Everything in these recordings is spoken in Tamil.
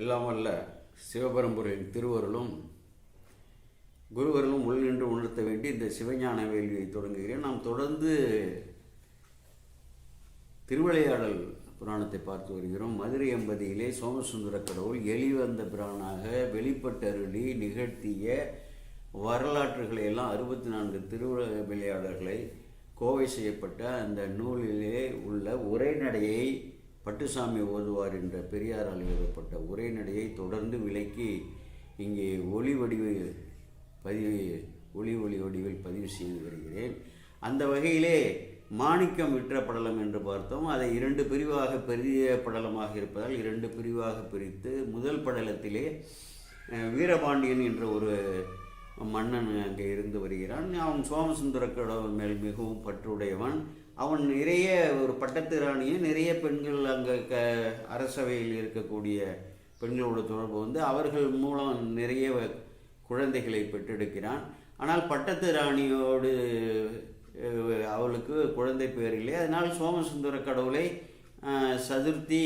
எல்லாம் வல்ல சிவபரம்புரையின் திருவருளும் குருவருளும் உள் நின்று உணர்த்த வேண்டி இந்த சிவஞான வேள்வியை தொடங்குகிறேன். நாம் தொடர்ந்து திருவிளையாடல் புராணத்தை பார்த்து வருகிறோம். மதுரை எம்பதியிலே சோமசுந்தர கடவுள் எளிவந்த பிரானாக வெளிப்பட்டருளி நிகழ்த்திய வரலாற்றுகளை எல்லாம் அறுபத்தி நான்கு திருவிளையாடல்களை கோவை செய்யப்பட்ட அந்த நூலிலே உள்ள உரைநடையை பட்டுசாமி ஓதுவார் என்ற பெரியாரால் எழுதப்பட்ட உரைநடையை தொடர்ந்து விலக்கி இங்கே ஒளி வடிவு பதிவு ஒளி ஒளி வடிவில் பதிவு செய்து வருகிறேன். அந்த வகையிலே மாணிக்கம் விற்ற படலம் என்று பார்த்தோம். அதை இரண்டு பிரிவாக பெரிய படலமாக இருப்பதால் இரண்டு பிரிவாக பிரித்து முதல் படலத்திலே வீரபாண்டியன் என்ற ஒரு மன்னன் அங்கே இருந்து வருகிறான். அவன் சோமசுந்தர கடவுள் மேல் மிகவும் பற்றுடையவன். அவன் நிறைய ஒரு பட்டத்திராணியும் நிறைய பெண்கள் அங்கே க அரசவையில் இருக்கக்கூடிய பெண்களோட தொடர்பு வந்து அவர்கள் மூலம் நிறைய குழந்தைகளை பெற்றெடுக்கிறான். ஆனால் பட்டத்து ராணியோடு அவளுக்கு குழந்தை பேர் இல்லை. அதனால் சோமசுந்தர கடவுளை சதுர்த்தி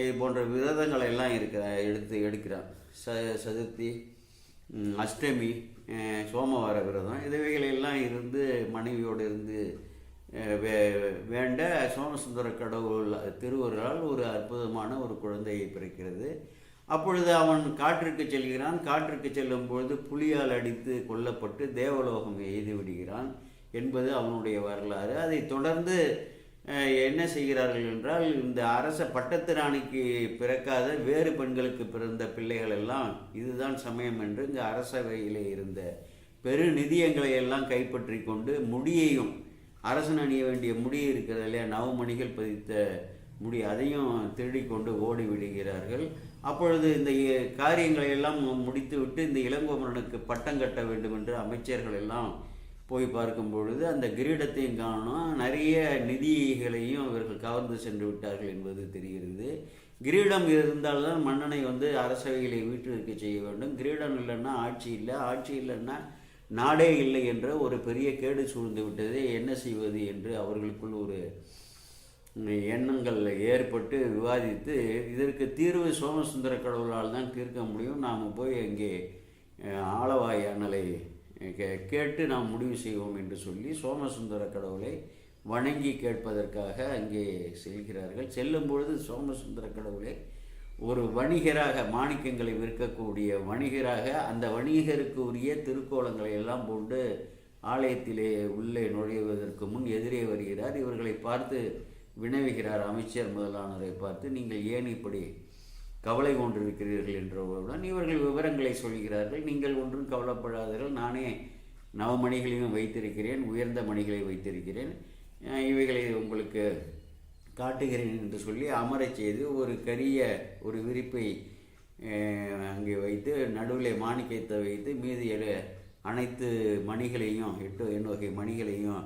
இது போன்ற விரதங்களை எல்லாம் இருக்கிற எடுத்து எடுக்கிறான். ச சதுர்த்தி அஷ்டமி சோமவார விரதம். இதுவைகளெல்லாம் இருந்து மனைவியோடு இருந்து வேண்ட சோமசுந்தர கடவுள் திருவருளால் ஒரு அற்புதமான ஒரு குழந்தையை பிறக்கிறது. அப்பொழுது அவன் காற்றிற்கு செல்கிறான். காற்றிற்கு செல்லும் பொழுது புலியால் அடித்து கொல்லப்பட்டு தேவலோகம் எய்து விடுகிறான் என்பது அவனுடைய வரலாறு. அதை தொடர்ந்து என்ன செய்கிறார்கள் என்றால் இந்த அரச பட்டத்து ராணிக்கு பிறக்காத வேறு பெண்களுக்கு பிறந்த பிள்ளைகள் எல்லாம் இதுதான் சமயம் என்று இங்கு அரசவையிலே இருந்த பெரு நிதியங்களை எல்லாம் கைப்பற்றி கொண்டு முடியையும் அரசன் அணிய வேண்டிய முடி இருக்கிறது இல்லையா நவமணிகள் பதித்த முடி. அதையும் திருடிக்கொண்டு ஓடி விடுகிறார்கள். அப்பொழுது இந்த காரியங்களை எல்லாம் முடித்துவிட்டு இந்த இளங்கோமரனுக்கு பட்டம் கட்ட வேண்டும் என்று அமைச்சர்கள் எல்லாம் போய் பார்க்கும் பொழுது அந்த கிரீடத்தையும் காணோம். நிறைய நிதிகளையும் இவர்கள் கவர்ந்து சென்று விட்டார்கள் என்பது தெரிகிறது. கிரீடம் இருந்தால்தான் மன்னனை வந்து அரசவைகளை வீட்டிற்கு செய்ய வேண்டும். கிரீடம் இல்லைன்னா ஆட்சி இல்லை. ஆட்சி இல்லைன்னா நாடே இல்லை என்ற ஒரு பெரிய கேடு சூழ்ந்து விட்டது என்ன செய்வது என்று அவர்களுக்குள் ஒரு எண்ணங்கள் ஏற்பட்டு விவாதித்து இதற்கு தீர்வு சோமசுந்தர கடவுளால் தான் தீர்க்க முடியும். நாம் போய் அங்கே ஆளவாய் அண்ணலை கே- கேட்டு நாம் முடிவு செய்வோம் என்று சொல்லி சோமசுந்தர கடவுளை வணங்கி கேட்பதற்காக அங்கே செல்கிறார்கள். செல்லும் பொழுது சோமசுந்தர கடவுளை ஒரு வணிகராக மாணிக்கங்களை விற்கக்கூடிய வணிகராக அந்த வணிகருக்கு உரிய திருக்கோலங்களை எல்லாம் கொண்டு ஆலயத்திலே உள்ளே நுழைவதற்கு முன் எதிரே வருகிறார். இவர்களை பார்த்து வினவுகிறார் அமைச்சர் முதலானவரை பார்த்து நீங்கள் ஏன் இப்படி கவலை கொண்டிருக்கிறீர்கள்? என்றவுடன் இவர்கள் விவரங்களை சொல்கிறார்கள். நீங்கள் ஒன்றும் கவலைப்படாதீர்கள். நானே நவமணிகளையும் வைத்திருக்கிறேன் உயர்ந்த மணிகளை வைத்திருக்கிறேன். இவைகளை உங்களுக்கு காட்டுகிறேன் என்று சொல்லி அமரச் செய்து ஒரு கரிய ஒரு விரிப்பை அங்கே வைத்து நடுவில் மாணிக்கத்தை வைத்து மீது அனைத்து மணிகளையும் எட்டு எண் வகை மணிகளையும்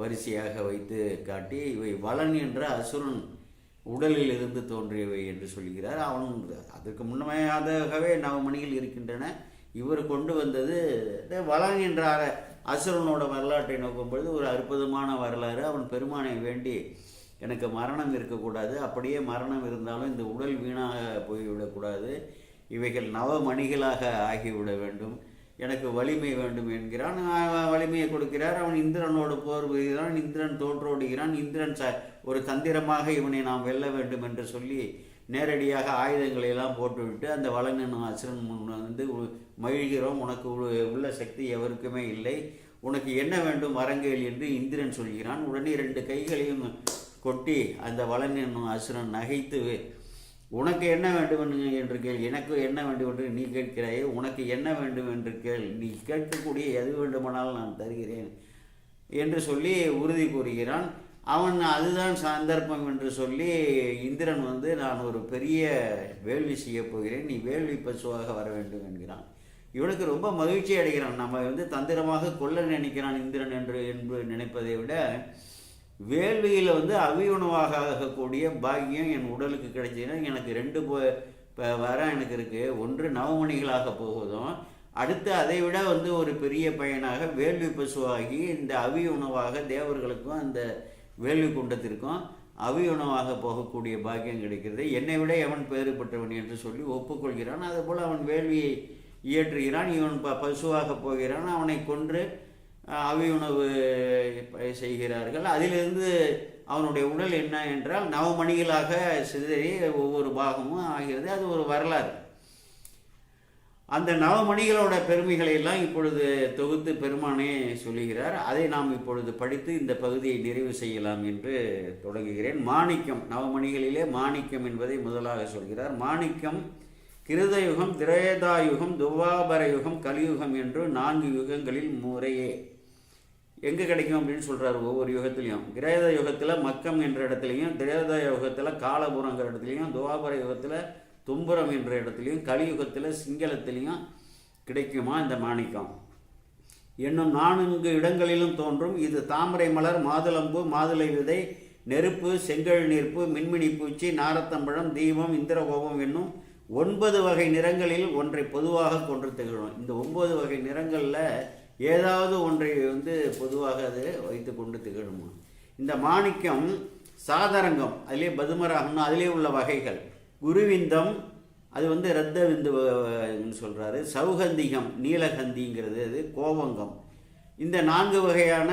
வரிசையாக வைத்து காட்டி இவை வளன் என்ற அசுரன் உடலில் இருந்து தோன்றியவை என்று சொல்கிறார். அவன் அதற்கு முன்னமையாகவே நவமணிகள் இருக்கின்றன. இவர் கொண்டு வந்தது வளன் என்ற அசுரனோட வரலாற்றை நோக்கும் பொழுது ஒரு அற்புதமான வரலாறு. அவன் பெருமானை வேண்டி எனக்கு மரணம் இருக்கக்கூடாது அப்படியே மரணம் இருந்தாலும் இந்த உடல் வீணாக போய்விடக்கூடாது. இவைகள் நவமணிகளாக ஆகிவிட வேண்டும். எனக்கு வலிமை வேண்டும் என்கிறான். வலிமையை கொடுக்கிறார். அவன் இந்திரனோடு போர் புரிகிறான் இந்திரன் தோற்றோடுகிறான் இந்திரன் ச ஒரு தந்திரமாக இவனை நாம் வெல்ல வேண்டும் என்று சொல்லி நேரடியாக ஆயுதங்களை எல்லாம் போட்டுவிட்டு அந்த வளனின் அசுரன் முன் வந்து மகிழ்கிறோம். உனக்கு உள்ள சக்தி எவருக்குமே இல்லை. உனக்கு என்ன வேண்டும்? வரங்கேள் என்று இந்திரன் சொல்கிறான். உடனே ரெண்டு கைகளையும் கொட்டி அந்த வளன் என்னும் அசுரன் நகைத்து உனக்கு என்ன வேண்டும் என்று- என்று கேள். எனக்கு என்ன வேண்டும் என்று நீ கேட்கிறாயே உனக்கு என்ன வேண்டும் என்று கேள். நீ கேட்கக்கூடிய எது வேண்டுமானாலும் நான் தருகிறேன். என்று சொல்லி உறுதி கூறுகிறான். அவன் அதுதான் சந்தர்ப்பம் என்று சொல்லி இந்திரன் வந்து நான் ஒரு பெரிய வேள்வி செய்யப் போகிறேன். நீ வேள்வி பசுவாக வர வேண்டும் என்கிறான். இவனுக்கு ரொம்ப மகிழ்ச்சி அடைகிறான். நம்ம வந்து தந்திரமாக கொல்ல நினைக்கிறான் இந்திரன் என்று என்று நினைப்பதை விட வேள்வியில் வந்து அவியுணவாக ஆகக்கூடிய பாக்கியம் என் உடலுக்கு கிடைச்சதுன்னா எனக்கு ரெண்டு போ இப்போ வரம் எனக்கு இருக்குது ஒன்று நவமணிகளாக போவதும் அடுத்து அதை விட வந்து ஒரு பெரிய பயனாக வேள்வி பசுவாகி இந்த அவி உணவாக தேவர்களுக்கும் அந்த வேள்வி குண்டத்திற்கும் உணவாக போகக்கூடிய பாக்கியம் கிடைக்கிறது. என்னை விட எவன் பேறுபட்டவன் என்று சொல்லி ஒப்புக்கொள்கிறான். அதுபோல் அவன் வேள்வியை இயற்றுகிறான். இவன் ப பசுவாக போகிறான். அவனை கொன்று அஹ், அவியுணவு செய்கிறார்கள். அதிலிருந்து அவனுடைய உடல் என்ன என்றால் நவமணிகளாக சிதறி ஒவ்வொரு பாகமும் ஆகிறது. அது ஒரு வரலாறு. அந்த நவமணிகளோட பெருமைகளை எல்லாம் இப்பொழுது தொகுத்து பெருமானே சொல்லுகிறார். அதை நாம் இப்பொழுது படித்து இந்த பகுதியை நிறைவு செய்யலாம் என்று தொடங்குகிறேன். மாணிக்கம் நவமணிகளிலே மாணிக்கம் என்பதை முதலாக சொல்கிறார். மாணிக்கம் கிருதயுகம் திரேதாயுகம் துவாபர யுகம் கலியுகம் என்று நான்கு யுகங்களில் முறையே. எங்கே கிடைக்கும் அப்படின்னு சொல்கிறார் ஒவ்வொரு யுகத்திலையும். கிரேத யுகத்தில் மக்கம் என்ற இடத்துலையும் திரேத யுகத்தில் காலபுரங்கிற இடத்துலையும் துவாபர யுகத்தில் தும்புரம் என்ற இடத்துலையும் கலியுகத்தில் சிங்களத்திலையும் கிடைக்குமா இந்த மாணிக்கம்? என்னும் நான்கு இடங்களிலும் தோன்றும். இது தாமரை மலர் மாதுளம்பு மாதுளை விதை நெருப்பு செங்கல் நீர்ப்பு மின்மினி பூச்சி நாரத்தம்பழம் தீபம் இந்திரகோபம் என்னும் ஒன்பது வகை நிறங்களில் ஒன்றை பொதுவாக கொண்டு திகழும். இந்த ஒன்பது வகை நிறங்களில் ஏதாவது ஒன்றை வந்து பொதுவாக அது வைத்து கொண்டு திகழுமா? இந்த மாணிக்கம் சாதரங்கம் அதிலே பதுமராகம்னு அதிலே உள்ள வகைகள். குருவிந்தம் அது வந்து ரத்த விந்துன்னு சொல்கிறாரு சௌகந்திகம் நீலகந்திங்கிறது அது கோவங்கம். இந்த நான்கு வகையான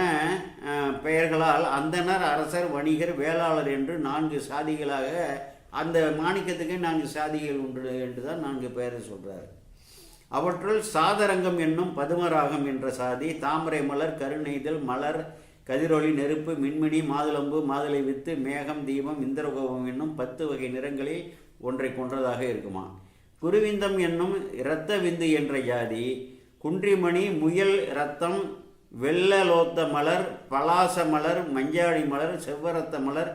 பெயர்களால் அந்தனர் அரசர் வணிகர் வேளாளர் என்று நான்கு சாதிகளாக அந்த மாணிக்கத்துக்கு நான்கு சாதிகள் உண்டு என்று தான் நான்கு பெயரை சொல்கிறார் அவற்றுள் சாதரங்கம் என்னும் பதுமராகம் என்ற சாதி தாமரை மலர் கருணைதல் மலர் கதிரொளி நெருப்பு மின்மினி மாதுளம்பு மாதுளை வித்து மேகம் தீபம் இந்திரகோபம் என்னும் பத்து வகை நிறங்களில் ஒன்றை கொன்றதாக இருக்குமா? குருவிந்தம் என்னும் இரத்த விந்து என்ற ஜாதி குன்றிமணி முயல் இரத்தம் வெள்ளலோத்த மலர் பலாச மலர் மஞ்சாடி மலர் செவ்வரத்த மலர்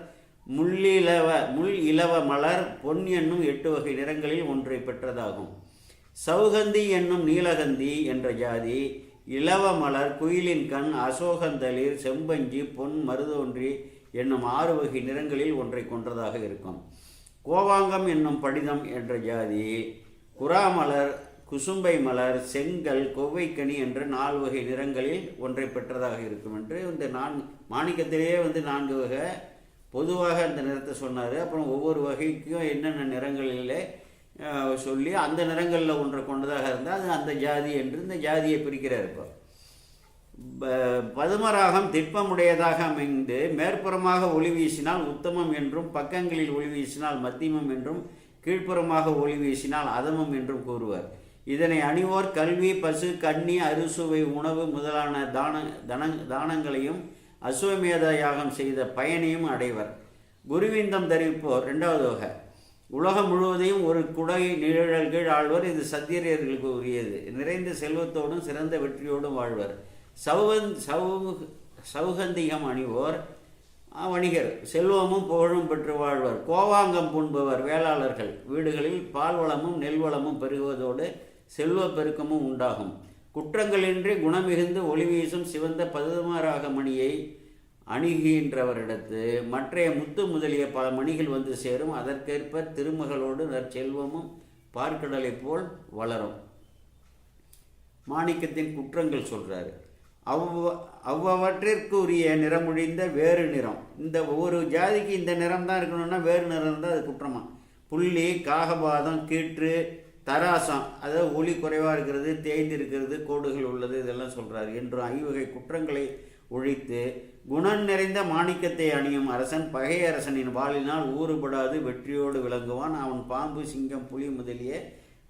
முள்ளிலவ முள் இலவ மலர் பொன் என்னும் எட்டு வகை நிறங்களில் ஒன்றை பெற்றதாகும். சௌகந்தி என்னும் நீலகந்தி என்ற ஜாதி இலவ மலர் குயிலின் கண் அசோகந்தளிர் செம்பஞ்சி பொன் மருதோன்றி என்னும் ஆறு வகை நிறங்களில் ஒன்றை கொன்றதாக இருக்கும். கோவாங்கம் என்னும் படிதம் என்ற ஜாதி குறாமலர் குசும்பை மலர் செங்கல் கொவ்வைக்கனி என்ற நாலு வகை நிறங்களில் ஒன்றை பெற்றதாக இருக்கும் என்று இந்த நான் மாணிக்கத்திலேயே வந்து நான்கு வகை. பொதுவாக அந்த நிறத்தை சொன்னார். அப்புறம் ஒவ்வொரு வகைக்கும் என்னென்ன நிறங்களிலே சொல்லி அந்த நிறங்களில் ஒன்றை கொண்டதாக இருந்தால் அது அந்த ஜாதி என்று இந்த ஜாதியை பிரிக்கிறார் இப்போ. ப- பதுமராகம் திட்பமுடையதாக அமைந்து மேற்புறமாக ஒளி வீசினால் உத்தமம் என்றும் பக்கங்களில் ஒளி வீசினால் மத்தியமம் என்றும் கீழ்ப்புறமாக ஒளி வீசினால் அதமம் என்றும் கூறுவர். இதனை அணிவோர் கல்வி பசு கண்ணி அறுசுவை உணவு முதலான தான தன தானங்களையும் அசுவமேத யாகம் செய்த பயனையும் அடைவர். குருவிந்தம் தரிப்போர் ரெண்டாவது வகை உலகம் முழுவதையும் ஒரு குடை நிழல் கீழ் ஆழ்வர். இது சத்தியரியர்களுக்கு உரியது. நிறைந்த செல்வத்தோடும் சிறந்த வெற்றியோடும் வாழ்வர். சௌகந் சௌ சௌகந்திகம் அணிவோர் வணிகர். செல்வமும் புகழும் பெற்று வாழ்வர். கோவாங்கம் புண்பவர் வேளாளர்கள். வீடுகளில் பால் வளமும் நெல் வளமும் பெருகுவதோடு செல்வப் பெருக்கமும் உண்டாகும். குற்றங்களின்றி குணமிகுந்து ஒளி வீசும் சிவந்த பதுமராக மணியை அணுகின்றவரிடத்து மற்றைய முத்து முதலிய பல மணிகள் வந்து சேரும். அதற்கேற்ப திருமகளோடு நற்செல்வமும் பார்க்கடலைப் போல் வளரும். மாணிக்கத்தின் குற்றங்கள் சொல்கிறாரு அவ்வ அவ்வவற்றிற்குரிய நிறமொழிந்த நிறமுழிந்த வேறு நிறம். இந்த ஒவ்வொரு ஜாதிக்கு இந்த நிறம் தான் இருக்கணும்னா வேறு நிறம் தான் அது குற்றமா? புள்ளி காகபாதம் கீற்று தராசம். அதாவது ஒளி குறைவாக இருக்கிறது தேய்ந்து இருக்கிறது கோடுகள் உள்ளது இதெல்லாம் சொல்கிறார் என்றும் ஐவகை குற்றங்களை ஒழித்து குணம் நிறைந்த மாணிக்கத்தை அணியும் அரசன் பகை அரசனின் வாளினால் ஊறுபடாது வெற்றியோடு விளங்குவான். அவன் பாம்பு சிங்கம் புலி முதலிய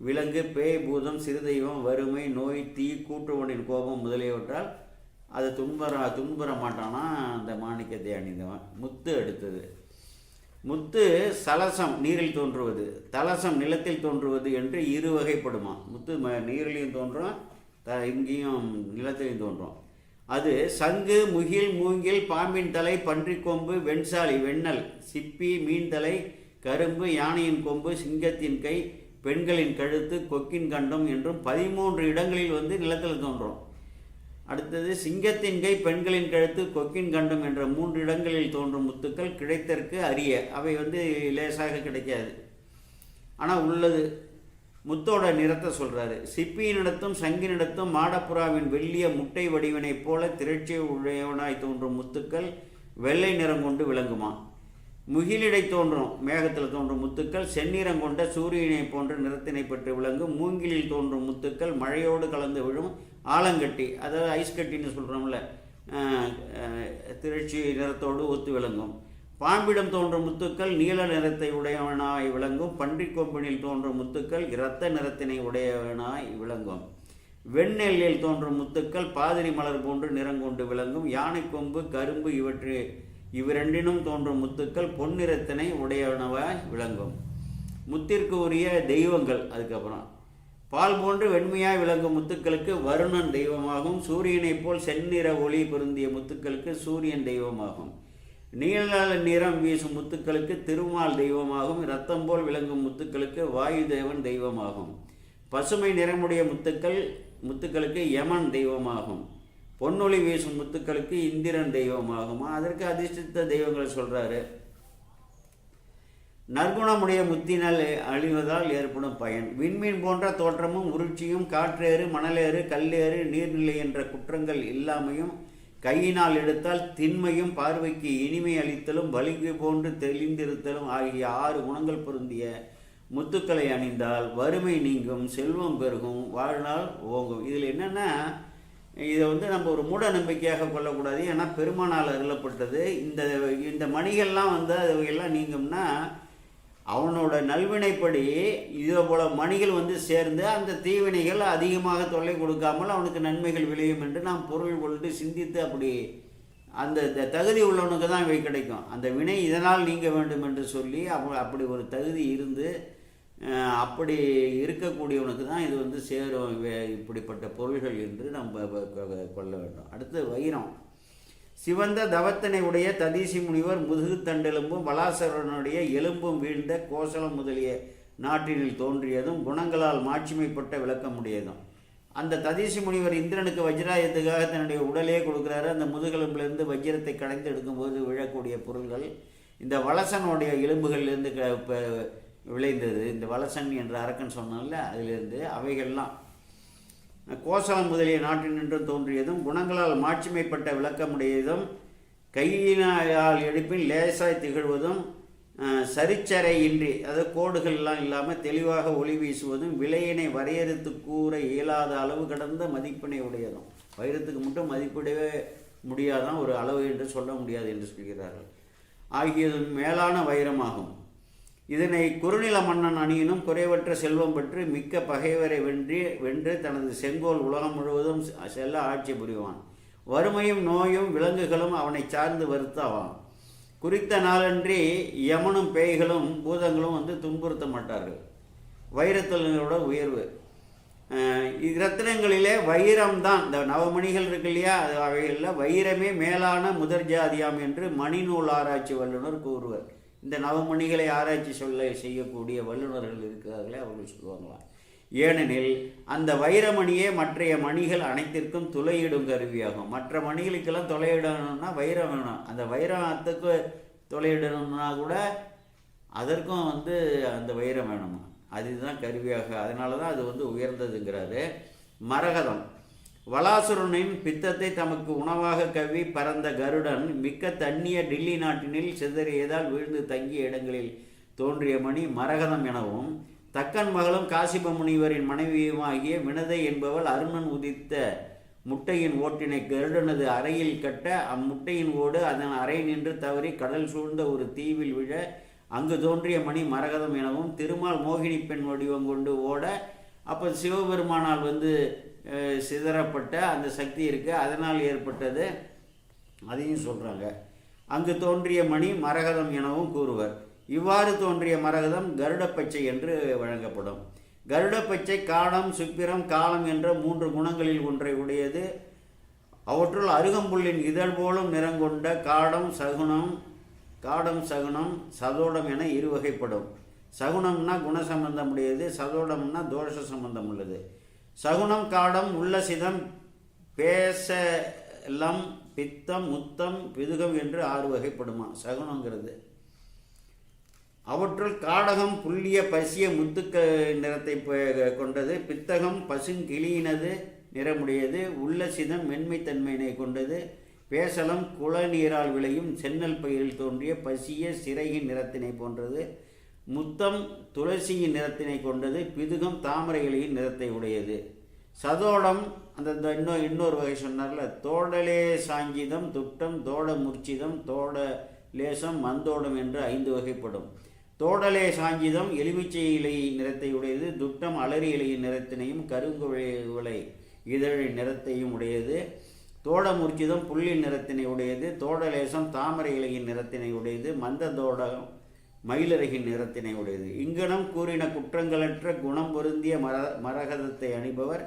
விலங்கு பேய் பூதம் சிறுதெய்வம் வறுமை நோய் தீ கூட்டுவனின் கோபம் முதலியவற்றால் அதை துன்புற துன்புற மாட்டானா அந்த மாணிக்கத்தை அணிந்தவன். முத்து அடுத்தது முத்து சலசம் நீரில் தோன்றுவது. தலசம் நிலத்தில் தோன்றுவது என்று இரு வகைப்படுமா? முத்து ம நீரிலையும் தோன்றும் த இங்கேயும் நிலத்திலையும் தோன்றும். அது சங்கு முகில் மூங்கில் பாம்பின் தலை பன்றிக் கொம்பு வெண்சாலி வெண்ணல் சிப்பி மீன் தலை கரும்பு யானையின் கொம்பு சிங்கத்தின் கை பெண்களின் கழுத்து கொக்கின் கண்டம் என்றும் பதிமூன்று இடங்களில் வந்து நிலத்தில் தோன்றும். அடுத்தது சிங்கத்தின் கை பெண்களின் கழுத்து கொக்கின் கண்டம் என்ற மூன்று இடங்களில் தோன்றும் முத்துக்கள் கிடைத்தற்கு அரிய. அவை வந்து லேசாக கிடைக்காது. ஆனால் உள்ளது. முத்தோட நிறத்தை சொல்கிறாரு சிப்பியினிடத்தும் சங்கினிடத்தும் மாடப்புறாவின் வெள்ளிய முட்டை வடிவினைப் போல திரட்சி உடையவனாய் தோன்றும் முத்துக்கள் வெள்ளை நிறம் கொண்டு விளங்குமா? முகிலிடை தோன்றும் மேகத்தில் தோன்றும் முத்துக்கள் செந்நிறம் கொண்ட சூரியனை போன்ற நிறத்தினை பெற்று விளங்கும் மூங்கிலில் தோன்றும் முத்துக்கள் மழையோடு கலந்து விழும் ஆலங்கட்டி அதாவது ஐஸ் கட்டின்னு சொல்கிறோம்ல திரட்சி நிறத்தோடு ஒத்து விளங்கும். பாம்பிடம் தோன்றும் முத்துக்கள் நீல நிறத்தை உடையவனாய் விளங்கும் பன்றிக் கொம்பினில் தோன்றும் முத்துக்கள் இரத்த நிறத்தினை உடையவனாய் விளங்கும். வெண்ணெல்லில் தோன்றும் முத்துக்கள் பாதிரி மலர் போன்று நிறங்கொண்டு விளங்கும். யானை கொம்பு கரும்பு இவற்று இவ்விரண்டினும் தோன்றும் முத்துக்கள் பொன்னிறத்தினை உடையவனவாய் விளங்கும். முத்திற்கு உரிய தெய்வங்கள் அதுக்கப்புறம். பால் போன்று வெண்மையாய் விளங்கும் முத்துக்களுக்கு வருணன் தெய்வமாகும். சூரியனைப் போல் செந்நிற ஒளி பொருந்திய முத்துக்களுக்கு சூரியன் தெய்வமாகும். நீலநாள நிறம் வீசும் முத்துக்களுக்கு திருமால் தெய்வமாகும் இரத்தம் போல் விளங்கும் முத்துக்களுக்கு வாயு தேவன் தெய்வமாகும். பசுமை நிறமுடைய முத்துக்கள் முத்துக்களுக்கு யமன் தெய்வமாகும். பொன்னொழி வீசும் முத்துக்களுக்கு இந்திரன் தெய்வமாகுமா. அதற்கு அதிர்ஷ்டித்த தெய்வங்களை சொல்கிறாரு நற்குணமுடைய முத்தினால் அழிவதால் ஏற்படும் பயன். விண்மீன் போன்ற தோற்றமும் உருட்சியும் காற்றேறு மணலேறு கல்லேறு நீர்நிலை என்ற குற்றங்கள் இல்லாமையும் கையினால் எடுத்தால் திண்மையும் பார்வைக்கு இனிமை அளித்தலும் வலிங்கு போன்று தெளிந்திருத்தலும் ஆகிய ஆறு குணங்கள் பொருந்திய முத்துக்களை அணிந்தால் வறுமை நீங்கும் செல்வம் பெருகும் வாழ்நாள் ஓங்கும். இதில் என்னென்னா இதை வந்து நம்ம ஒரு மூட நம்பிக்கையாக கொள்ளக்கூடாது. ஏன்னா பெருமானால் அருளப்பட்டது. இந்த இந்த மணிகள்லாம் வந்து எல்லாம் நீங்கும்னா அவனோட நல்வினைப்படி இதே போல மணிகள் வந்து சேர்ந்து அந்த தீவினைகள் அதிகமாக தொல்லை கொடுக்காமல் அவனுக்கு நன்மைகள் விளையும் என்று நாம் பொருள் கொண்டு சிந்தித்து அப்படி அந்த தகுதி உள்ளவனுக்கு தான் இவை கிடைக்கும். அந்த வினை இதனால் நீங்க வேண்டும் என்று சொல்லி அப்படி ஒரு தகுதி இருந்து அப்படி இருக்கக்கூடியவனுக்கு தான் இது வந்து சேரும். இப்படிப்பட்ட பொருள்கள் என்று நம்ம கொள்ள வேண்டும். அடுத்து வைரம். சிவந்த தவத்தினை உடைய ததீசி முனிவர் முதுகு தண்டெலும்பும் பலாசரனுடைய எலும்பும் வீழ்ந்த கோசலம் முதலிய நாட்டினில் தோன்றியதும் குணங்களால் மாட்சிமைப்பட்ட விளக்கமுடையதும். அந்த ததீசி முனிவர் இந்திரனுக்கு வஜ்ராயத்துக்காக தன்னுடைய உடலே கொடுக்குறாரு. அந்த முதுகெலும்பிலிருந்து வஜ்ரத்தை கடைந்து எடுக்கும்போது விழக்கூடிய பொருள்கள் இந்த வலசனுடைய எலும்புகள்லேருந்து விளைந்தது. இந்த வலசன் என்ற அரக்கன் சொன்னால அதிலிருந்து அவைகள்லாம் கோசலம் முதலிய நாட்டினின்றும் தோன்றியதும் குணங்களால் மாட்சிமைப்பட்ட விளக்கமுடையதும் கையினால் எடுப்பின் லேசாய் திகழ்வதும் சரிச்சரை இன்றி அதாவது கோடுகள்லாம் இல்லாமல் தெளிவாக ஒளி வீசுவதும் விலையினை வரையறுத்து கூற இயலாத அளவு கடந்த மதிப்பினை உடையதும். வைரத்துக்கு மட்டும் மதிப்பிடவே முடியாதான் ஒரு அளவு என்று சொல்ல முடியாது என்று சொல்கிறார்கள். ஆகியதும் மேலான வைரமாகும். இதனை குறுநில மன்னன் அணியினும் குறைவற்ற செல்வம் பெற்று மிக்க பகைவரை வென்றி வென்று தனது செங்கோல் உலகம் முழுவதும் செல்ல ஆட்சி புரிவான். வறுமையும் நோயும் விலங்குகளும் அவனை சார்ந்து வருத்தாவான் குறித்த நாளன்றி யமனும் பேய்களும் பூதங்களும் வந்து துன்புறுத்த மாட்டார்கள். வைரத்தொழிலோட உயர்வு. ரத்தினங்களிலே வைரம்தான். இந்த நவமணிகள் இருக்கு இல்லையா? அது அவைகளில் வைரமே மேலான முதற் ஜாதியாம் என்று மணிநூல் ஆராய்ச்சி வல்லுநர் கூறுவர். இந்த நவமணிகளை ஆராய்ச்சி சொல்ல செய்யக்கூடிய வல்லுநர்கள் இருக்கிறார்களே அவர்கள் சொல்லுவாங்களாம். ஏனெனில் அந்த வைரமணியே மற்றைய மணிகள் அனைத்திற்கும் துளையிடும் கருவியாகும். மற்ற மணிகளுக்கெல்லாம் துளையிடணும்னா வைரம் வேணும். அந்த வைரத்துக்கு துளையிடணும்னா கூட அதற்கும் வந்து அந்த வைரம் வேணுமா? அதுதான் கருவியாக அதனால தான் அது வந்து உயர்ந்ததுங்கிறாரு. மரகதம். வலாசுரனின் பித்தத்தை தமக்கு உணவாக கவி பறந்த கருடன் மிக்க தண்ணிய டில்லி நாட்டினில் சிதறியதால் வீழ்ந்து தங்கிய இடங்களில் தோன்றிய மணி மரகதம் எனவும் தக்கன் மகளும் காசிப முனிவரின் மனைவியுமாகிய வினதை என்பவள் அருணன் உதித்த முட்டையின் ஓட்டினை கருடனது அறையில் கட்ட அம்முட்டையின் ஓடு அதன் அறை நின்று தவறி கடல் சூழ்ந்த ஒரு தீவில் விழ அங்கு தோன்றிய மணி மரகதம் எனவும் திருமால் மோகினி பெண் வடிவம் கொண்டு ஓட அப்போ சிவபெருமானால் வந்து சிதறப்பட்ட அந்த சக்தி இருக்குது அதனால் ஏற்பட்டது அதையும் சொல்கிறாங்க அங்கு தோன்றிய மணி மரகதம் எனவும் கூறுவர். இவ்வாறு தோன்றிய மரகதம் கருடப்பச்சை என்று வழங்கப்படும். கருடப்பச்சை காடம் சுப்பிரம் காலம் என்ற மூன்று குணங்களில் ஒன்றை உடையது. அவற்றுள் அருகம்புல்லின் இதழ் போலும் நிறங்கொண்ட காடம் சகுனம் காடம் சகுனம் சதோடம் என இரு வகைப்படும். சகுனம்னா குண சம்பந்தம் உடையது சதோடம்னா தோஷ சம்பந்தம் உள்ளது சகுனம் காடம் உள்ளசிதம் பேசலம் பித்தம் முத்தம் பிதுகம் என்று ஆறு வகைப்படுமா? சகுனங்கிறது. அவற்றுள் காடகம் புள்ளிய பசிய முத்துக்க நிறத்தை கொண்டது பித்தகம் பசுங்கிளியினது நிறமுடையது உள்ள சிதம் மென்மைத்தன்மையினை கொண்டது பேசலம் குளநீரால் விளையும் சென்னல் பயிரில் தோன்றிய பசிய சிறையின் நிறத்தினை போன்றது முத்தம் துளசியின் நிறத்தினை கொண்டது பிதுகம் தாமரை இலையின் நிறத்தை உடையது. சதோடம் அந்த இன்னும் இன்னொரு இன்னொரு வகை சொன்னார்ல தோடலே சாங்கிதம் துட்டம் தோட முர்ச்சிதம் தோட லேசம் மந்தோடம் என்று ஐந்து வகைப்படும். தோடலே சாங்கிதம் எலுமிச்சை இலை நிறத்தை உடையது துட்டம் அலரி இலையின் நிறத்தினையும் கருங்குவிளை இதழின் நிறத்தையும் உடையது. தோட முர்ச்சிதம் புள்ளின் நிறத்தினை உடையது தோடலேசம் தாமரை இலையின் நிறத்தினை உடையது மந்ததோடம் மயிலரகின் நிறத்தினை உடையது. இங்கனம் கூறின குற்றங்களற்ற குணம் பொருந்திய மர மரகதத்தை அணிபவர்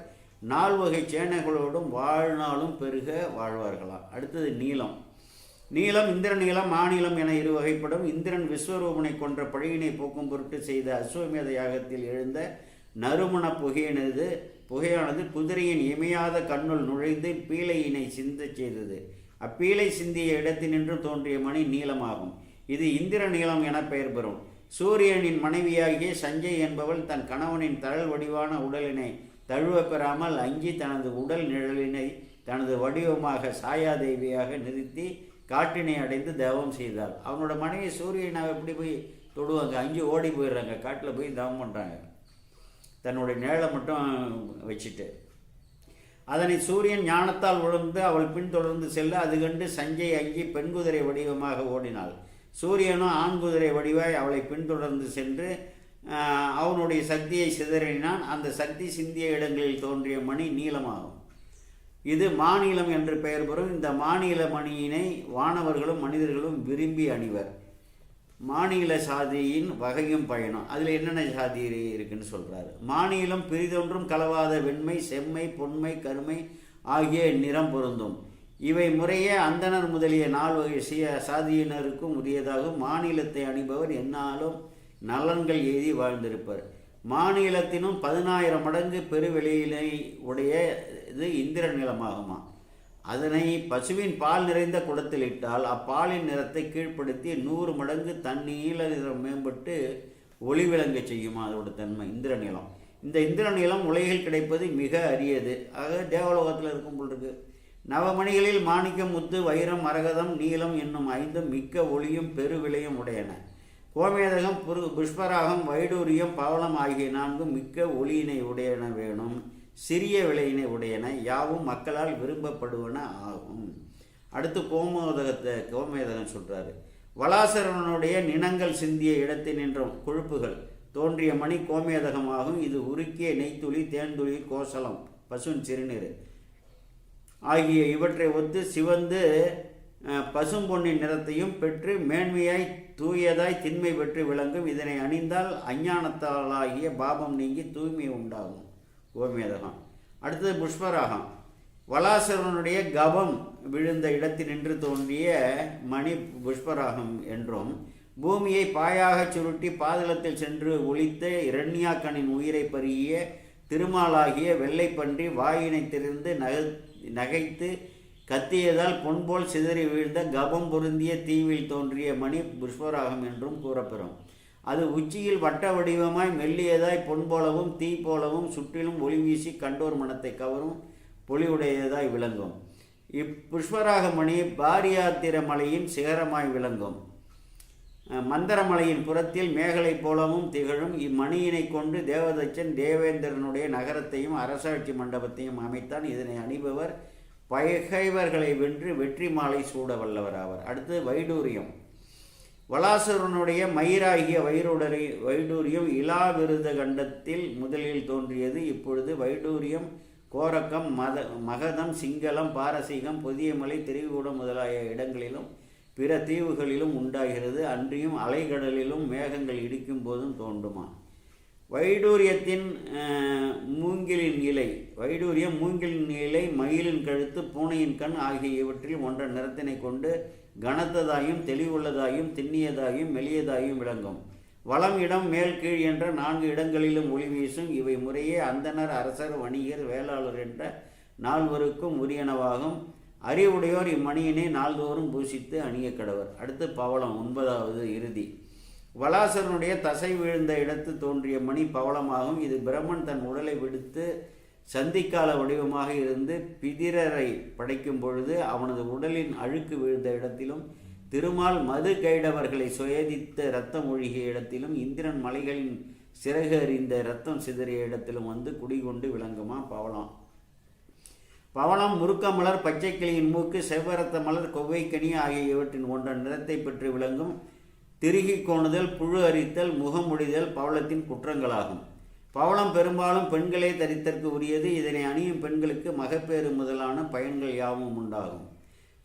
நால்வகை சேனைகளோடும் வாழ்நாளும் பெருக வாழ்வார்களாம். அடுத்தது நீலம் நீலம் இந்திர நீளம் மாநிலம் என இரு வகைப்படும். இந்திரன் விஸ்வரூபனை கொன்ற பழியினை போக்கும் பொருட்டு செய்த அஸ்வமேத யாகத்தில் எழுந்த நறுமண புகையினது புகையானது குதிரையின் இமையாத கண்ணுள் நுழைந்து பீலையினை சிந்தச் செய்தது. அப்பீலை சிந்திய இடத்தினின்று தோன்றிய மணி நீளமாகும். இது இந்திர நீளம் என பெயர் பெறும். சூரியனின் மனைவியாகிய சஞ்சய் என்பவள் தன் கணவனின் தழல் வடிவான உடலினை தழுவ பெறாமல் அங்கி தனது உடல் நிழலினை தனது வடிவமாக சாயாதேவியாக நிறுத்தி காட்டினை அடைந்து தவம் செய்தாள். அவனோட மனைவி சூரியனை எப்படி போய் தொடுவாங்க? அங்கே ஓடி போயிடுறாங்க. காட்டில் போய் தவம் பண்ணுறாங்க தன்னுடைய நிழலை மட்டும் வச்சுட்டு. அதனை சூரியன் ஞானத்தால் உழந்து அவள் பின்தொடர்ந்து செல்ல அது கண்டு சஞ்சய் அங்கி பெண்குதிரை வடிவமாக ஓடினாள். சூரியனும் ஆண் குதிரை வடிவாய் அவளை பின்தொடர்ந்து சென்று அவனுடைய சக்தியை சிதறினான். அந்த சக்தி சிந்திய இடங்களில் தோன்றிய மணி நீளமாகும். இது மாநிலம் என்று பெயர் பெறும். இந்த மாநில மணியினை வானவர்களும் மனிதர்களும் விரும்பி அணிவர். மாநில சாதியின் வகையும் பயணம். அதில் என்னென்ன சாதி இருக்குன்னு சொல்கிறாரு மாநிலம் பிரிதொன்றும் கலவாத வெண்மை செம்மை பொன்மை கருமை ஆகிய நிறம் பொருந்தும். இவை முறையே அந்தணர் முதலிய நால்வகை வகை சாதியினருக்கும் உரியதாகும் மாநிலத்தை அணிபவர் என்னாலும் நலன்கள் எய்தி வாழ்ந்திருப்பர். மாநிலத்தினும் பதினாயிரம் மடங்கு பெருவெளியினை உடைய இது இந்திர நிலமாகுமா? அதனை பசுவின் பால் நிறைந்த குடத்தில் இட்டால் அப்பாலின் நிறத்தை கீழ்ப்படுத்தி நூறு மடங்கு தண்ணீல நிறம் மேம்பட்டு ஒளி விளங்க செய்யுமா? அதோட தன்மை இந்திர நிலம். இந்த இந்திர நிலம் உலகில் கிடைப்பது மிக அரியது. ஆக தேவலோகத்தில் இருக்கும் போல் இருக்குது நவமணிகளில் மாணிக்கம் முத்து வைரம் மரகதம் நீலம் என்னும் ஐந்தும் மிக்க ஒளியும் பெருவிலையும் உடையன. கோமேதகம் புரு புஷ்பராகம் வைடூரியம் பவளம் ஆகிய நான்கும் மிக்க ஒளியினை உடையன வேணும். சிறிய விலையினை உடையன. யாவும் மக்களால் விரும்பப்படுவன ஆகும். அடுத்து கோமோதகத்தை கோமேதகம் சொல்கிறாரு வலாசரவனுடைய நினங்கள் சிந்திய இடத்தில் நின்ற கொழுப்புகள். தோன்றிய மணி கோமேதகமாகும். இது உருக்கிய நெய்த்துளி தேன்துளி கோசலம் பசுன் சிறுநீர். ஆகிய இவற்றை ஒத்து சிவந்து பசும் பொன்னின் நிறத்தையும் பெற்று மேன்மையாய் தூயதாய் திண்மை பெற்று விளங்கும். இதனை அணிந்தால் அஞ்ஞானத்தாலாகிய பாபம் நீங்கி தூய்மை உண்டாகும். கோமேதகம் அடுத்தது புஷ்பராகம். வலாசுரனுடைய கவம் விழுந்த இடத்தினின்று தோன்றிய மணி புஷ்பராகம் என்றும் பூமியை பாயாகச் சுருட்டி பாதளத்தில் சென்று ஒழித்த இரண்யாக்கனின் உயிரை பருகிய திருமாலாகிய வெள்ளைப்பன்றி வாயினை திறந்து நக நகைத்து கத்தியதால் பொன்போல் சிதறி வீழ்ந்த கபம் பொருந்திய தீவில் தோன்றிய மணி புஷ்பராகம் என்றும் கூறப்பெறும். அது உச்சியில் வட்ட வடிவமாய் மெல்லியதாய் பொன் போலவும் தீ போலவும் சுற்றிலும் ஒளி வீசி கண்டோர் மனத்தை கவரும் பொலிவுடையதாய் விளங்கும். இப்புஷ்பராக மணி பாரியாத்திர மலையின் சிகரமாய் விளங்கும். மந்தரமலையின் புறத்தில் மேகலை போலவும் திகழும் இம்மணியினை கொண்டு தேவதச்சன் தேவேந்திரனுடைய நகரத்தையும் அரசாட்சி மண்டபத்தையும் அமைத்தான். இதனை அணிபவர் பகைவர்களை வென்று வெற்றி மாலை சூட வல்லவர் ஆவர் அடுத்து வைடூரியம். வலாசுரனுடைய மயிராகிய வைருடரை வைடூரியம் இலாவிருத கண்டத்தில் முதலில் தோன்றியது. இப்பொழுது வைடூரியம் கோரக்கம் மத மகதம் சிங்களம் பாரசீகம் பொதியமலை திரிகூடம் முதலாய இடங்களிலும் பிற தீவுகளிலும் உண்டாகிறது. அன்றியும் அலைகடலிலும் மேகங்கள் இடிக்கும் போதும் தோன்றுமா? வைடூரியத்தின் மூங்கிலின் இலை. வைடூரியம் மூங்கிலின் இலை மயிலின் கழுத்து பூனையின் கண் ஆகிய இவற்றில் ஒன்ற நிறத்தினை கொண்டு கனத்ததாயும் தெளிவுள்ளதாயும் திண்ணியதாயும் மெலியதாயும் விளங்கும். வளம் இடம் மேல் கீழ் என்ற நான்கு இடங்களிலும் ஒளி வீசும். இவை முறையே அந்தனர் அரசர் வணிகர் வேளாளர் என்ற நால்வருக்கும் உரியனவாகும். அறிவுடையோர் இம்மணியினை நாள்தோறும் பூசித்து அணிய கடவர். அடுத்து பவளம் ஒன்பதாவது இறுதி. வலாசரனுடைய தசை விழுந்த இடத்து தோன்றிய மணி பவளமாகும். இது பிரம்மன் தன் உடலை விடுத்து சந்திக்கால வடிவமாக இருந்து பிதிரரை படைக்கும் பொழுது அவனது உடலின் அழுக்கு விழுந்த இடத்திலும் திருமால் மது கைடவர்களை சுயதித்த இரத்தம் ஒழுகிய இடத்திலும் இந்திரன் மலைகளின் சிறகு அறிந்த இரத்தம் சிதறிய இடத்திலும் வந்து குடிகொண்டு விளங்குமா பவளம். பவளம் முருக்க மலர் பச்சை கிளியின் மூக்கு செவ்வரத்த மலர் கொவ்வைக்கனி ஆகிய இவற்றின் ஒன்ற நிறத்தை பெற்று விளங்கும் திருகி கோணுதல் புழு அரித்தல் முகமுடிதல் பவளத்தின் குற்றங்களாகும். பவளம் பெரும்பாலும் பெண்களே தரித்தற்கு உரியது. இதனை அணியும் பெண்களுக்கு மகப்பேறு முதலான பயன்கள் யாவும் உண்டாகும்.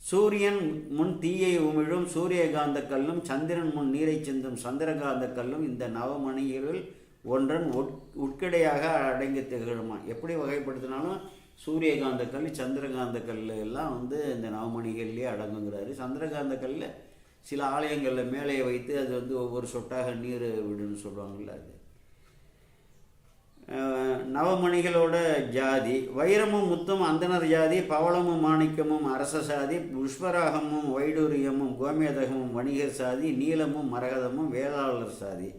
சூரியன் முன் தீயை உமிழும் சூரியகாந்த கல்லும் சந்திரன் முன் நீரை சிந்தும் சந்திரகாந்த கல்லும் இந்த நவமணிகளில் ஒன்றன் உட் உட்கிடையாக அடங்கி திகழுமா? எப்படி வகைப்படுத்தினாலும் சூரியகாந்த கல் சந்திரகாந்த கல் எல்லாம் வந்து இந்த நவமணிகள்லேயே அடங்குங்கிறாரு. சந்திரகாந்த கல்லில் சில ஆலயங்களில் மேலே வைத்து அது வந்து ஒவ்வொரு சொட்டாக நீர் விடுன்னு சொல்லுவாங்கள்ல அது. நவமணிகளோட ஜாதி வைரமும் முத்தும் அந்தனர் ஜாதி பவளமும் மாணிக்கமும் அரச சாதி புஷ்பராகமும் வைடூரியமும் கோமேதகமும் வணிகர் சாதி நீலமும் மரகதமும் வேளாளர் சாதி.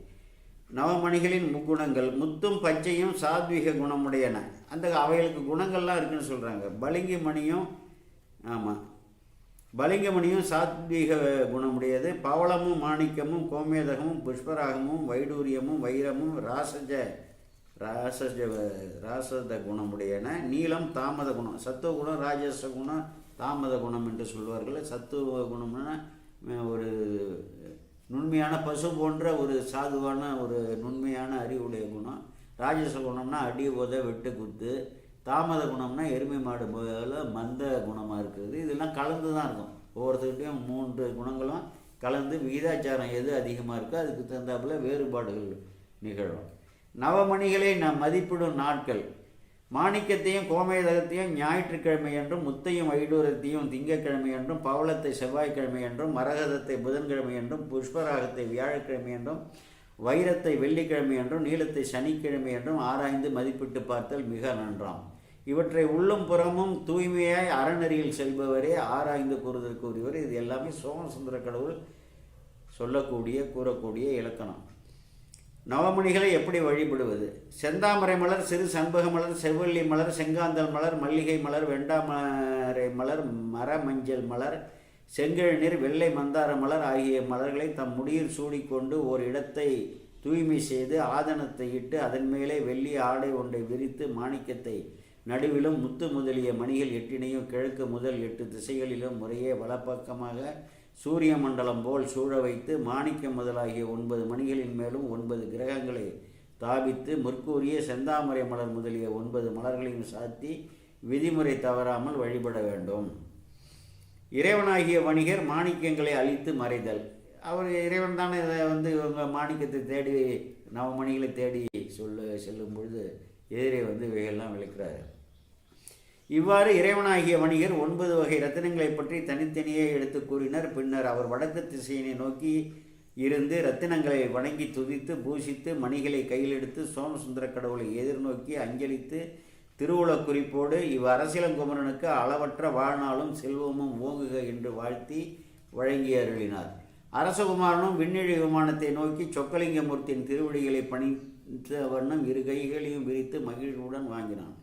நவமணிகளின் முக்குணங்கள் முத்தும் பச்சையும் சாத்விக குணமுடையன. அந்த அவைகளுக்கு குணங்கள்லாம் இருக்குன்னு சொல்கிறாங்க பளிங்கு மணியும் ஆமாம் பலிங்கமணியும் சாத்வீக குணமுடையது. பவளமும் மாணிக்கமும் கோமேதகமும் புஷ்பராகமும் வைடூரியமும் வைரமும் ராசஜ ராசஜ ராசத குணமுடையன. நீலம் தாமத குணம். சத்துவ குணம் ராஜச குணம் தாமத குணம் என்று சொல்வார்கள். சத்துவ குணம்னா ஒரு நுண்மையான பசு போன்ற ஒரு சாதுவான ஒரு நுண்மையான அறிவுடைய குணம். ராஜச குணம்னா அடி உத வெட்டு குத்து. தாமத குணம்னா எருமை மாடு போல மந்த குணமாக இருக்கிறது. இதெல்லாம் கலந்து தான் இருக்கும். ஒவ்வொருத்தருக்கிட்டையும் மூன்று குணங்களும் கலந்து விகிதாச்சாரம் எது அதிகமாக இருக்கோ அதுக்கு தகுந்தாப்புல வேறுபாடுகள் நிகழும். நவமணிகளை நாம் மதிப்பிடும் நாட்கள். மாணிக்கத்தையும் கோமேதகத்தையும் ஞாயிற்றுக்கிழமை என்றும் முத்தையும் வைடூரத்தையும் திங்கக்கிழமை என்றும் பவளத்தை செவ்வாய்க்கிழமை என்றும் மரகதத்தை புதன்கிழமை என்றும் புஷ்பராகத்தை வியாழக்கிழமை என்றும் வைரத்தை வெள்ளிக்கிழமை என்றும் நீளத்தை சனிக்கிழமை என்றும் ஆராய்ந்து மதிப்பிட்டு பார்த்தல் மிக நன்றாம். இவற்றை உள்ளும் புறமும் தூய்மையாய் அறநெறியில் செல்பவரே ஆராய்ந்து கூறுதற்கு உரியவர் இது எல்லாமே சோமசுந்தர கடவுள் சொல்லக்கூடிய கூறக்கூடிய இலக்கணம். நவமணிகளை எப்படி வழிபடுவது? செந்தாமரை மலர் சிறு சண்பக மலர் செவ்வள்ளி மலர் செங்காந்தல் மலர் மல்லிகை மலர் வெண்டாமரை மலர் மர மஞ்சள் மலர் செங்கழுநீர் வெள்ளை மந்தார மலர் ஆகிய மலர்களை தம் முடியில் சூடிக்கொண்டு ஓர் இடத்தை தூய்மை செய்து ஆதனத்தை இட்டு அதன் மேலே வெள்ளி ஆடை ஒன்றை விரித்து மாணிக்கத்தை நடுவிலும் முத்து முதலிய மணிகள் எட்டினையும் கிழக்கு முதல் எட்டு திசைகளிலும் முறையே வலப்பக்கமாக சூரிய மண்டலம் போல் சூழ வைத்து மாணிக்கம் முதலாகிய ஒன்பது மணிகளின் மேலும் ஒன்பது கிரகங்களை தாபித்து முற்கூறிய செந்தாமரை மலர் முதலிய ஒன்பது மலர்களையும் சாத்தி விதிமுறை தவறாமல் வழிபட வேண்டும். இறைவனாகிய வணிகர் மாணிக்கங்களை அழித்து மறைதல். அவர் இறைவன் தானே இதை வந்து இவங்க மாணிக்கத்தை தேடி நவமணிகளை தேடி சொல்ல செல்லும் பொழுது எதிரே வந்து இவையெல்லாம் விளக்கிறார். இவ்வாறு இறைவனாகிய வணிகர் ஒன்பது வகை ரத்தினங்களை பற்றி தனித்தனியே எடுத்து கூறினர். பின்னர் அவர் வடக்கு திசையினை நோக்கி இருந்து ரத்தினங்களை வணங்கி துதித்து பூசித்து மணிகளை கையில் எடுத்து சோமசுந்தர கடவுளை எதிர்நோக்கி அஞ்சலித்து திருவுளக் குறிப்போடு இவ் அரசியலங்குமரனுக்கு அளவற்ற வாழ்நாளும் செல்வமும் ஓங்குக என்று வாழ்த்தி வழங்கி அருளினார் அரசகுமாரனும் விண்ணிழி விமானத்தை நோக்கி சொக்கலிங்கமூர்த்தியின் திருவடிகளை பணித்த வண்ணம் இரு கைகளையும் விரித்து மகிழ்வுடன் வாங்கினான்.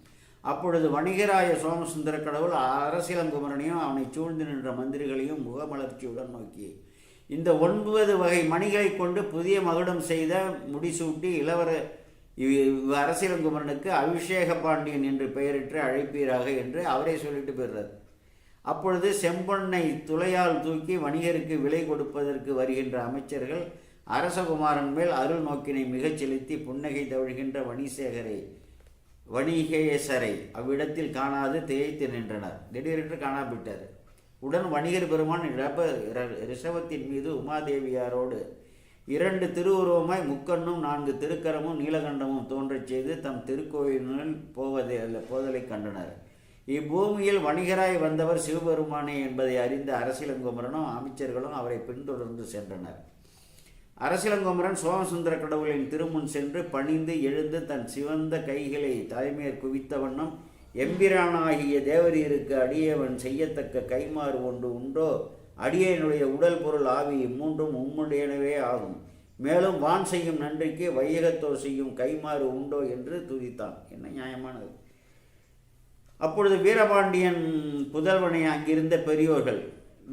அப்பொழுது வணிகராய சோமசுந்தர கடவுள் அரசியலங்குமரனையும் அவனை சூழ்ந்து நின்ற மந்திரிகளையும் முகமலர்ச்சியுடன் நோக்கி இந்த ஒன்பது வகை மணிகளை கொண்டு புதிய மகுடம் செய்த முடிசூட்டி இளவர இவ் அரசியலங்குமரனுக்கு அபிஷேக பாண்டியன் என்று பெயரிட்டு அழைப்பீராக என்று அவரே சொல்லிட்டு போயிடுறார். அப்பொழுது செம்பொன்னை துளையால் தூக்கி வணிகருக்கு விலை கொடுப்பதற்கு வருகின்ற அமைச்சர்கள் அரசகுமாரன் மேல் அருள் நோக்கினை மிகச் செலுத்தி புன்னகை தவழ்கின்ற வணிசேகரை வணிகேசரை அவ்விடத்தில் காணாது திகைத்து நின்றனர். திடீரென்று காணாவிட்டார் உடன் வணிகர் பெருமான் ரிப ரிஷபத்தின் மீது உமாதேவியாரோடு இரண்டு திருவுருவமாய் முக்கண்ணும் நான்கு திருக்கரமும் நீலகண்டமும் தோன்றச் செய்து தம் திருக்கோயிலில் போவதை அல்ல போதலை கண்டனர். இப்பூமியில் வணிகராய் வந்தவர் சிவபெருமானே என்பதை அறிந்த அரசியலங்குமரனும் அமைச்சர்களும் அவரை பின்தொடர்ந்து சென்றனர். அரசியலங்குமரன் சோமசுந்தர கடவுளின் திருமுன் சென்று பணிந்து எழுந்து தன் சிவந்த கைகளை தலைமையர் குவித்த வண்ணம் எம்பிரானாகிய தேவரீருக்கு அடியவன் செய்யத்தக்க கைமாறு ஒன்று உண்டோ அடியனுடைய உடல் பொருள் ஆவி மூன்றும் உம்முடையனவே ஆகும். மேலும் வான் செய்யும் நன்றிக்கு வையகத்தோ செய்யும் கைமாறு உண்டோ என்று துதித்தான். என்ன நியாயமானது? அப்பொழுது வீரபாண்டியன் புதல்வனை அங்கிருந்த பெரியோர்கள்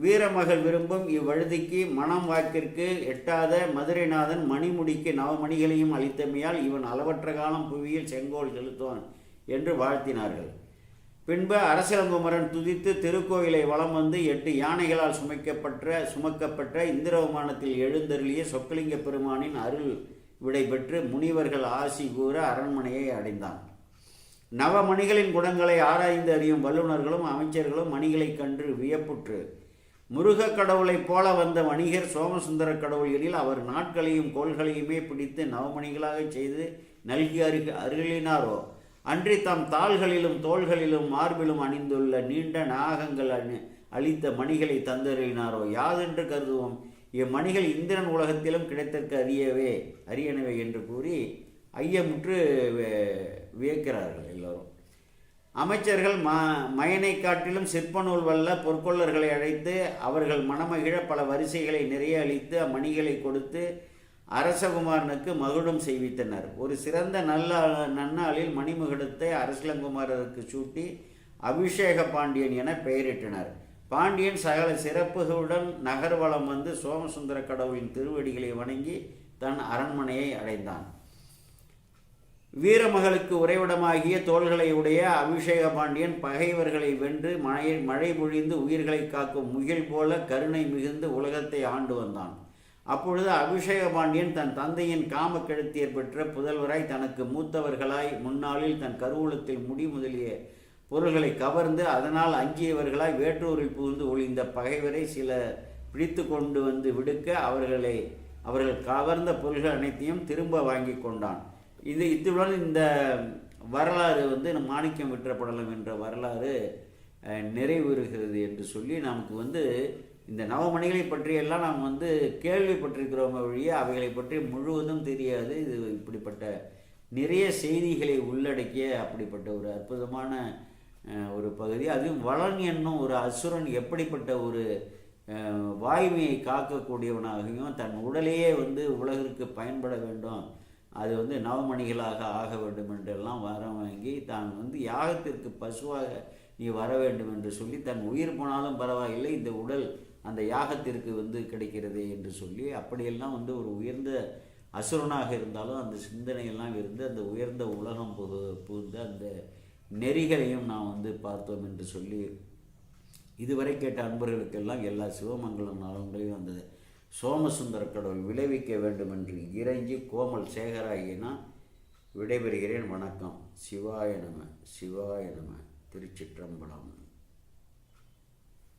வீரமகள் விரும்பும் இவ்வழுதிக்கு மனம் வாக்கிற்கு எட்டாத மதுரைநாதன் மணிமுடிக்கு நவமணிகளையும் அளித்தமையால் இவன் அளவற்ற காலம் புவியில் செங்கோல் செலுத்துவான் என்று வாழ்த்தினார்கள். பின்பு அரசியலங்குமரன் துதித்து திருக்கோயிலை வலம் வந்து எட்டு யானைகளால் சுமைக்கப்பட்ட சுமக்கப்பட்ட இந்திர விமானத்தில் எழுந்தருளிய சொக்கலிங்க பெருமானின் அருள் விடைபெற்று முனிவர்கள் ஆசி கூற அரண்மனையை அடைந்தான். நவமணிகளின் குணங்களை ஆராய்ந்து அறியும் வல்லுநர்களும் அமைச்சர்களும் மணிகளைக் கண்டு வியப்புற்று. முருகக் கடவுளைப் போல வந்த வணிகர் சோமசுந்தர கடவுள்களில் அவர் நாட்களையும் கோள்களையுமே பிடித்து நவமணிகளாகச் செய்து நல்கி அருக அருளினாரோ? அன்றி தம் தாள்களிலும் தோள்களிலும் மார்பிலும் அணிந்துள்ள நீண்ட நாகங்கள் அணி அளித்த மணிகளை தந்தருளினாரோ யாதென்று கருதுவோம்? இம்மணிகள் இந்திரன் உலகத்திலும் கிடைத்தற்கு அறியவே அரியனவை என்று கூறி ஐயமுற்று வியக்கிறார்கள் எல்லோரும். அமைச்சர்கள் ம மயனை காட்டிலும் சிற்பநூல் வல்ல பொற்கொள்ளர்களை அழைத்து அவர்கள் மனமகிழ பல வரிசைகளை நிறைய அளித்து அம்மணிகளை கொடுத்து அரசகுமாரனுக்கு மகுடம் செய்வித்தனர். ஒரு சிறந்த நல்ல நன்னாளில் மணிமகுடத்தை அரசலங்குமாரருக்கு சூட்டி அபிஷேக பாண்டியன் என பெயரிட்டனர். பாண்டியன் சகல சிறப்புகளுடன் நகர்வலம் வந்து சோமசுந்தர கடவுளின் திருவடிகளை வணங்கி தன் அரண்மனையை அடைந்தான். வீரமகளுக்கு உறைவிடமாகிய தோள்களை உடைய அபிஷேக பாண்டியன் பகைவர்களை வென்று மழை மழை பொழிந்து உயிர்களை காக்கும் முகில் போல கருணை மிகுந்து உலகத்தை ஆண்டு வந்தான். அப்பொழுது அபிஷேக பாண்டியன் தன் தந்தையின் காம கெடுத்தியர் பெற்ற புதல்வராய் தனக்கு மூத்தவர்களாய் முன்னாளில் தன் கருவூலத்தில் முடி முதலிய பொருள்களை கவர்ந்து அதனால் அஞ்சியவர்களாய் வேற்றூரில் புகுந்து ஒளிந்த பகைவரை சில பிடித்து கொண்டு வந்து விடுக்க அவர்களை அவர்கள் கவர்ந்த பொருள்கள் அனைத்தையும் திரும்ப வாங்கி கொண்டான். இது இத்துடன் இந்த வரலாறு வந்து மாணிக்கம் விற்றப்படலாம் என்ற வரலாறு நிறைவுறுகிறது என்று சொல்லி நமக்கு வந்து இந்த நவமணிகளை பற்றியெல்லாம் நாம் வந்து கேள்விப்பட்டிருக்கிறோம் வழியே அவைகளை பற்றி முழுவதும் தெரியாது. இது இப்படிப்பட்ட நிறைய செய்திகளை உள்ளடக்கிய அப்படிப்பட்ட ஒரு அற்புதமான ஒரு பகுதி. அதுவும் வளன் என்னும் ஒரு அசுரன் எப்படிப்பட்ட ஒரு வாய்மையை காக்கக்கூடியவனாகவும் தன் உடலையே வந்து உலகிற்கு பயன்பட வேண்டும். அது வந்து நவமணிகளாக ஆக வேண்டும் என்றெல்லாம் வரம் வாங்கி தான் வந்து யாகத்திற்கு பசுவாக நீ வர வேண்டும் என்று சொல்லி தன் உயிர் போனாலும் பரவாயில்லை. இந்த உடல் அந்த யாகத்திற்கு வந்து கிடைக்கிறது என்று சொல்லி அப்படியெல்லாம் வந்து ஒரு உயர்ந்த அசுரனாக இருந்தாலும் அந்த சிந்தனையெல்லாம் இருந்து அந்த உயர்ந்த உலகம் புகு புகுந்து அந்த நெறிகளையும் நான் வந்து பார்த்தோம் என்று சொல்லி இதுவரை கேட்ட அன்பர்களுக்கெல்லாம் எல்லா சிவமங்கலம் நலன்களையும் அந்த சோமசுந்தர கடவுள் விளைவிக்க வேண்டும் என்று இறைஞ்சி கோமல் சேகராகினா விடைபெறுகிறேன். வணக்கம். சிவாய நம சிவாய நம. திருச்சிற்றம்பலம்.